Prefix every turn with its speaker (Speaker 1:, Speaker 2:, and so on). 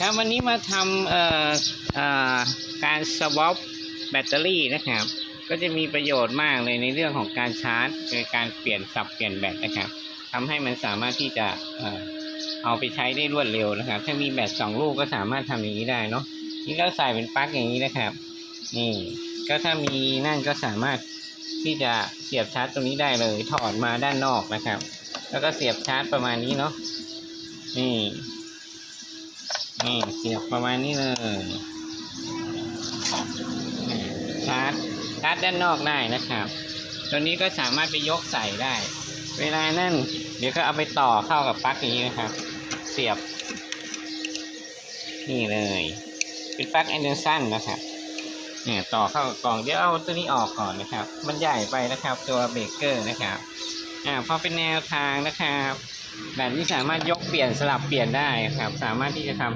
Speaker 1: ครับวันนี้มาทำเอ่อเอ่อการสวอปแบตเตอรี่นะครับ ก็จะมีประโยชน์มากเลยในเรื่องของการชาร์จในการเปลี่ยนสับเปลี่ยนแบตนะครับทำให้มันสามารถที่จะเอ่อเอาไปใช้ได้รวดเร็วนะครับ ถ้ามีแบตสองลูกก็สามารถทำอย่างนี้ได้เนาะนี่ก็ใส่เป็นปลั๊กอย่างนี้นะครับ นี่ก็ถ้ามีนั่นก็สามารถที่จะเสียบชาร์จตรงนี้ได้เลยถอดมาด้านนอกนะครับ แล้วก็เสียบชาร์จประมาณนี้เนาะนี่ นี่เสียบประมาณนี้เลยชาร์จชาร์จด้านนอกได้นะครับ ตัวนี้ก็สามารถไปยกใส่ได้ เวลานั่นเดี๋ยวก็เอาไปต่อเข้ากับปลั๊กอย่างนี้นะครับ เสียบ นี่เลยเป็นปลั๊กแอนเดอร์สันนะครับเนี่ยต่อเข้ากับกล่องเดี๋ยวเอาตัวนี้ออกก่อนนะครับ มันใหญ่ไปนะครับ ตัวเบรกเกอร์นะครับอ่าพอเป็นแนวทางนะครับแบบนี้สามารถยกเปลี่ยนสลับเปลี่ยนได้ครับ สามารถที่จะทำ